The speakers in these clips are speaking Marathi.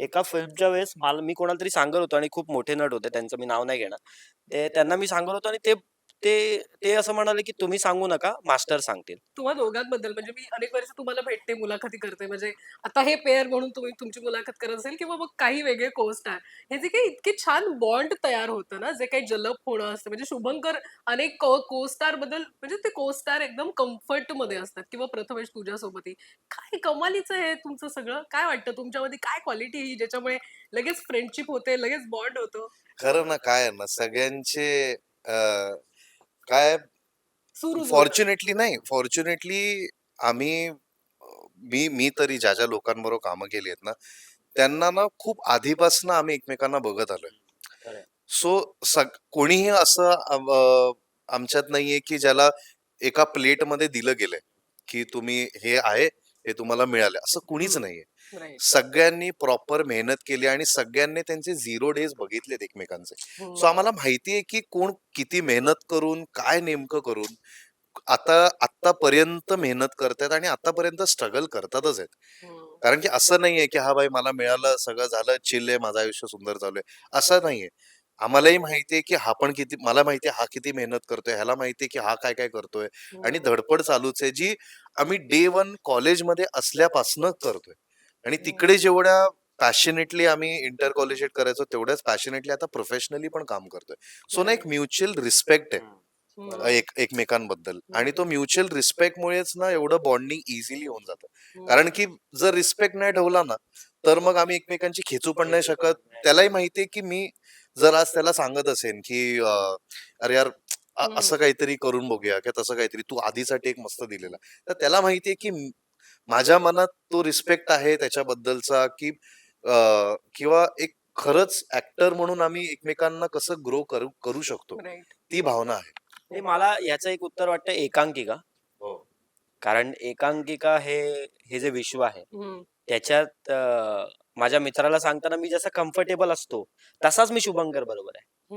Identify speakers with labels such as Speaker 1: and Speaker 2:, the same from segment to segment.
Speaker 1: एका फिल्मच्या वेळेस मला मी कोणाला तरी सांगत होतो आणि खूप मोठे नट होते त्यांचं मी नाव नाही घेणार. ते त्यांना मी सांगत होतो आणि ते ते ते असं म्हणाले की तुम्ही सांगू नका मास्टर सांगतील.
Speaker 2: तुम्हा दोघांबद्दल म्हणजे मी अनेक वर्ष तुम्हाला भेटते मुलाखती करते. म्हणजे आता हे पेअर म्हणून तुम्ही तुमची मुलाखत करत असेल किंवा मग काही वेगळे कोस्टार हे जे काही इतके छान बॉन्ड तयार होतं ना जे काही जलप होणं असतं. म्हणजे शुभंकर अनेक कोस्टारबद्दल म्हणजे ते कोस्टार एकदम कम्फर्टमध्ये असतात किंवा प्रथमेश तुझ्यासोबतही काय कमालीचं आहे तुमचं सगळं? काय वाटतं तुमच्यामध्ये? काय क्वालिटी ही ज्याच्यामुळे लगेच फ्रेंडशिप होते लगेच बॉन्ड होतो?
Speaker 3: खरं ना काय आहे ना सगळ्यांचे काय
Speaker 2: सुरू
Speaker 3: फॉर्च्युनेटली नाही फॉर्च्युनेटली आम्ही अं, मी मी तरी ज्या ज्या लोकांबरोबर कामं केली आहेत ना त्यांना ना खूप आधीपासून आम्ही एकमेकांना बघत आलोय. सो सग कोणीही असं अं, आमच्यात नाहीये की ज्याला एका प्लेटमध्ये दिलं गेलंय की तुम्ही हे आहे हे तुम्हाला मिळाले असं कुणीच. नाहीये. सगळ्यांनी प्रॉपर मेहनत केली आणि सगळ्यांनी त्यांचे झिरो डेज बघितलेत एकमेकांचे. सो आम्हाला माहिती आहे की कोण किती मेहनत करून काय नेमकं करून आता आतापर्यंत मेहनत करतायत आणि आतापर्यंत स्ट्रगल करतातच आहेत. कारण की असं नाहीये की हा बाई मला मिळालं सगळं झालं चिल आहे माझं आयुष्य सुंदर चालू आहे असं नाहीये आम्हालाही माहिती आहे की हा पण किती मला माहिती आहे हा किती मेहनत करतोय ह्याला माहिती आहे की हा काय काय करतोय आणि
Speaker 2: हम्म.
Speaker 3: धडपड चालूच आहे जी आम्ही डे वन कॉलेजमध्ये असल्यापासनं करतोय. आणि तिकडे जेवढ्या पॅशनेटली आम्ही इंटर कॉलेजेट करायचो तेवढ्याच पॅशनेटली आता प्रोफेशनली पण काम करतोय. सो ना एक म्युच्युअल रिस्पेक्ट आहे.
Speaker 2: हम्म.
Speaker 3: एक एकमेकांबद्दल. आणि तो म्युच्युअल रिस्पेक्टमुळेच ना एवढं बॉन्डिंग इझिली होऊन जातं.
Speaker 2: हम्म.
Speaker 3: कारण की जर रिस्पेक्ट नाही ठेवला ना तर मग आम्ही एकमेकांची खेचू पण नाही शकत. त्यालाही माहितीये की मी जर आज त्याला सांगत असेन की अं, अरे यार अ-
Speaker 2: हम्म.
Speaker 3: असं काहीतरी करून बघूया किंवा तसं काहीतरी तू आधीसाठी एक मस्त दिलेला तर त्याला माहितीये की म- माझ्या मनात तो रिस्पेक्ट आहे त्याच्याबद्दलचा की अं, किंवा एक खरंच ऍक्टर म्हणून आम्ही एकमेकांना कसं ग्रो करू करू शकतो. ती भावना आहे
Speaker 1: आणि मला याचं एक उत्तर वाटतं एकांकिका कारण एकांकिका हे हे जे विश्व आहे. त्याच्यात अं, माझ्या मित्राला सांगताना मी जसा कम्फर्टेबल असतो तसाच मी शुभंकर बरोबर आहे.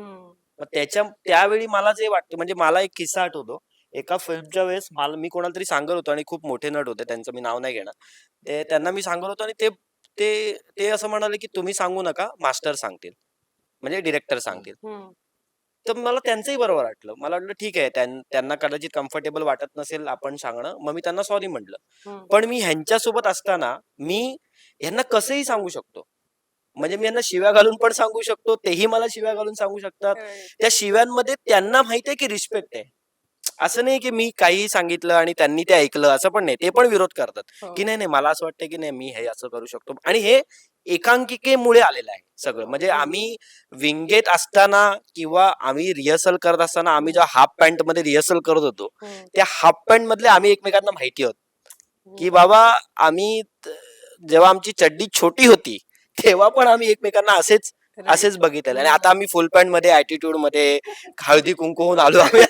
Speaker 1: मग त्याच्या त्यावेळी मला जे वाटतं म्हणजे मला एक किस्सा आठवतो. एका फिल्मच्या वेळेस मला मी कोणाला तरी सांगत होतो आणि खूप मोठे नट होते त्यांचं मी नाव नाही घेणार. ते त्यांना मी सांगत होतो आणि ते ते ते असं म्हणाले की तुम्ही सांगू नका मास्टर सांगतील. म्हणजे डिरेक्टर सांगतील. तर मला त्यांचंही बरोबर वाटलं. मला वाटलं ठीक आहे त्यां- त्यांना कदाचित कम्फर्टेबल वाटत नसेल आपण सांगणं. मग मी त्यांना सॉरी म्हटलं. पण मी ह्यांच्यासोबत असताना मी ह्यांना कसंही सांगू शकतो. म्हणजे मी यांना शिव्या घालून पण सांगू शकतो तेही मला शिव्या घालून सांगू शकतात. त्या शिव्यांमध्ये त्यांना माहीत आहे की रिस्पेक्ट आहे. असं नाही की मी काही सांगितलं आणि त्यांनी ते ऐकलं असं पण नाही. ते पण विरोध करतात.
Speaker 2: हो.
Speaker 1: की नाही नाही मला असं वाटतं की नाही मी हे असं करू शकतो. आणि हे एकांकिकेमुळे आलेलं आहे सगळं. म्हणजे आम्ही विंगेत असताना किंवा आम्ही रिहर्सल करत असताना आम्ही जेव्हा हाफ पॅन्टमध्ये रिहर्सल करत होतो. त्या हाफ पॅन्ट मधले आम्ही एकमेकांना माहिती आहोत की. बाबा आम्ही जेव्हा आमची चड्डी छोटी होती तेव्हा पण आम्ही एकमेकांना असेच. असेच बघितलेलं. आणि आता आम्ही फुल पॅन्टमध्ये ऍटिट्यूडमध्ये हळदी कुंकू होऊन आलो आम्ही.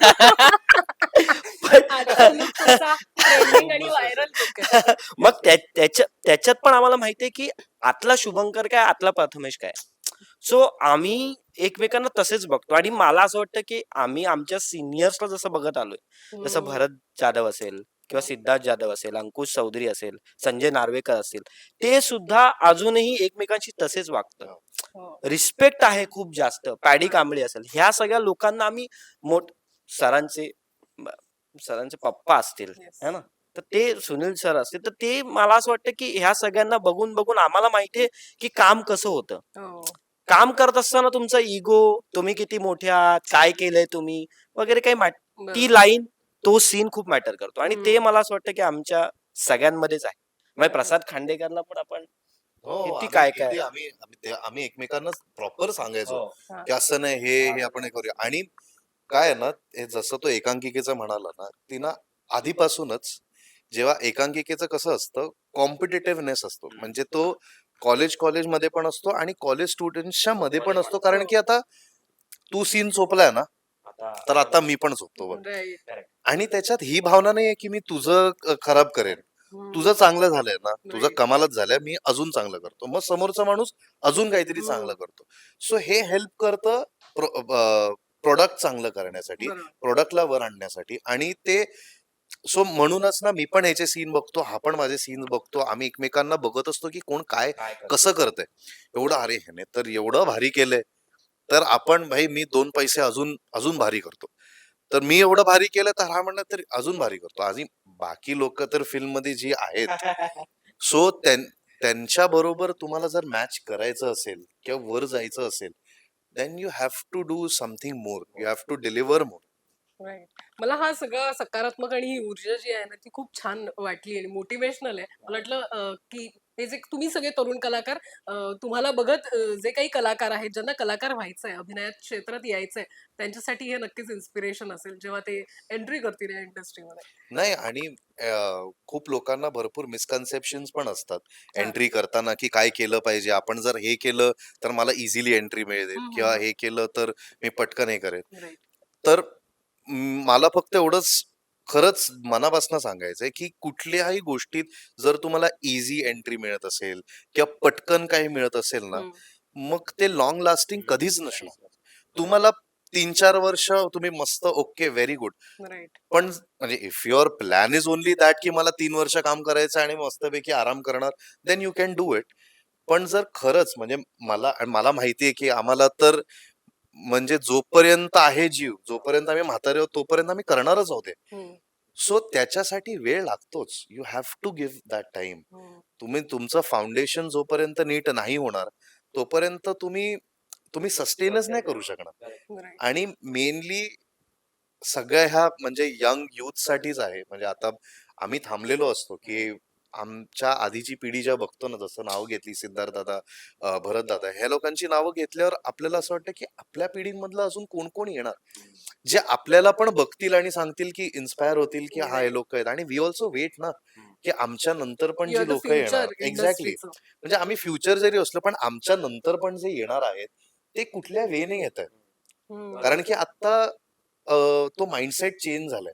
Speaker 1: मग त्या- त्याच्या त्याच्यात पण आम्हाला माहितीये की आतला शुभंकर काय आतला प्रथमेश काय? सो आम्ही एकमेकांना तसेच बघतो. आणि मला असं वाटतं की आम्ही आमच्या सिनियर्सला जसं बघत आलोय जसं. भरत जाधव असेल किंवा सिद्धार्थ जाधव असेल अंकुश चौधरी असेल संजय नार्वेकर असतील ते सुद्धा अजूनही एकमेकांशी तसेच वागतात
Speaker 2: हो.
Speaker 1: रिस्पेक्ट आहे खूप जास्त पॅडी कांबळे असेल ह्या सगळ्या लोकांना आम्ही मोठ सरांचे सरांचे पप्पा असतील. है ना तर ते सुनील सर असतील तर ते मला असं वाटतं की ह्या सगळ्यांना बघून बघून आम्हाला माहितीये की काम कसं होतं
Speaker 2: हो.
Speaker 1: काम करत असताना तुमचा इगो तुम्ही किती मोठे आहात काय केलंय तुम्ही वगैरे काही ती. लाईन तो सीन खूप मॅटर करतो. आणि ते. मला असं वाटतं की आमच्या सगळ्यांमध्येच आहे. म्हणजे. प्रसाद खांडेकरला पण आपण
Speaker 3: हो
Speaker 1: किती
Speaker 3: आम्ही
Speaker 1: काय
Speaker 3: किती
Speaker 1: काय.
Speaker 3: आम्ही आम्ही एकमेकांना प्रॉपर सांगायचो
Speaker 2: हा.
Speaker 3: की असं नाही हे हे आपण हे करूया. आणि काय ना हे जसं तो एकांकिकेचं म्हणाला ना ती ना आधीपासूनच जेव्हा एकांकिकेचं कसं असतं कॉम्पिटेटिव्हनेस असतो. म्हणजे तो कॉलेज कॉलेजमध्ये पण असतो आणि कॉलेज स्टुडंट्सच्या मध्ये पण असतो. कारण की आता तू सीन चोपलाय ना तर आता मी पण चोपतो बघ. आणि त्याच्यात ही भावना नाहीये की मी तुझं खराब करेन. तुझं चांगलं झालंय ना तुझं. कमालच झालंय मी अजून चांगलं करतो मग समोरचा माणूस अजून काहीतरी. चांगलं करतो सो हे हेल्प करतं प्रोडक्ट चांगलं करण्यासाठी. प्रोडक्टला वर आणण्यासाठी आणि ते सो म्हणूनच ना मी पण याचे सीन बघतो हा पण माझे सीन बघतो आम्ही एकमेकांना बघत असतो की कोण काय? कसं करतंय एवढं अरे ह्याने तर एवढं भारी केलंय तर आपण भाई मी दोन पैसे अजून अजून भारी करतो. तर मी एवढं भारी केलं तर हा म्हणणार तर अजून भारी करतो. आणि बाकी लोक तर फिल्ममध्ये जी आहेत सो त्यांच्या बरोबर तुम्हाला जर मॅच करायचं असेल किंवा वर जायचं असेल then you have to do something more you have to deliver more
Speaker 2: मला हा सगळा सकारात्मक आणि ही ऊर्जा जी आहे ना ती खूप छान वाटली आणि मोटिवेशनल आहे. मला वाटलं की हे जे तुम्ही सगळे तरुण कलाकार तुम्हाला बघत जे काही कलाकार आहेत ज्यांना कलाकार व्हायचंय अभिनयात क्षेत्रात यायचंय त्यांच्यासाठी हे नक्कीच इन्स्पिरेशन असेल जेव्हा ते एंट्री करतील या इंडस्ट्रीमध्ये
Speaker 3: नाही आणि खूप लोकांना भरपूर मिसकन्सेप्शन पण असतात. एंट्री करताना की काय केलं पाहिजे आपण जर हे केलं तर मला इझिली एंट्री मिळेल किंवा. हे केलं तर मी पटकन हे करेल
Speaker 2: राईट
Speaker 3: तर मला फक्त एवढंच खरंच मनापासून सांगायचंय की कुठल्याही गोष्टीत जर तुम्हाला इझी एंट्री मिळत असेल किंवा पटकन काही मिळत असेल ना मग ते लॉंग लास्टिंग कधीच नसणार. तुम्हाला तीन चार वर्ष तुम्ही मस्त ओके व्हेरी गुड पण म्हणजे if your plan is only that की मला तीन वर्ष काम करायचं आणि मस्तपैकी आराम करणार then you can do it पण जर खरंच म्हणजे मला मला माहिती आहे की आम्हाला तर म्हणजे जोपर्यंत आहे जीव जोपर्यंत आम्ही म्हातारे आहोत तोपर्यंत आम्ही करणारच होते सो त्याच्यासाठी वेळ लागतोच. You have to give that time तुम्ही तुमचं फाउंडेशन जोपर्यंत नीट नाही होणार तोपर्यंत तुम्ही तुम्ही सस्टेनच नाही करू शकणार. आणि मेनली सगळ्या ह्या म्हणजे यंग युथ साठीच आहे. म्हणजे आता आम्ही थांबलेलो असतो की आमच्या आधीची पिढी ज्या बघतो ना जसं नाव घेतली सिद्धार्थ दादा भरत दादा ह्या लोकांची नावं घेतल्यावर आपल्याला असं वाटतं की आपल्या पिढीमधलं अजून कोण कोण येणार जे आपल्याला पण बघतील आणि सांगतील की इन्स्पायर होतील की हा हे लोक आहेत. आणि वी ऑल्सो वेट ना की आमच्या नंतर पण जी लोक येणार. एक्झॅक्टली म्हणजे आम्ही फ्युचर जरी असलो पण आमच्या नंतर पण जे येणार आहेत ते कुठल्या वेने येत आहेत? कारण की आता अं, तो माइंडसेट चेंज झालाय.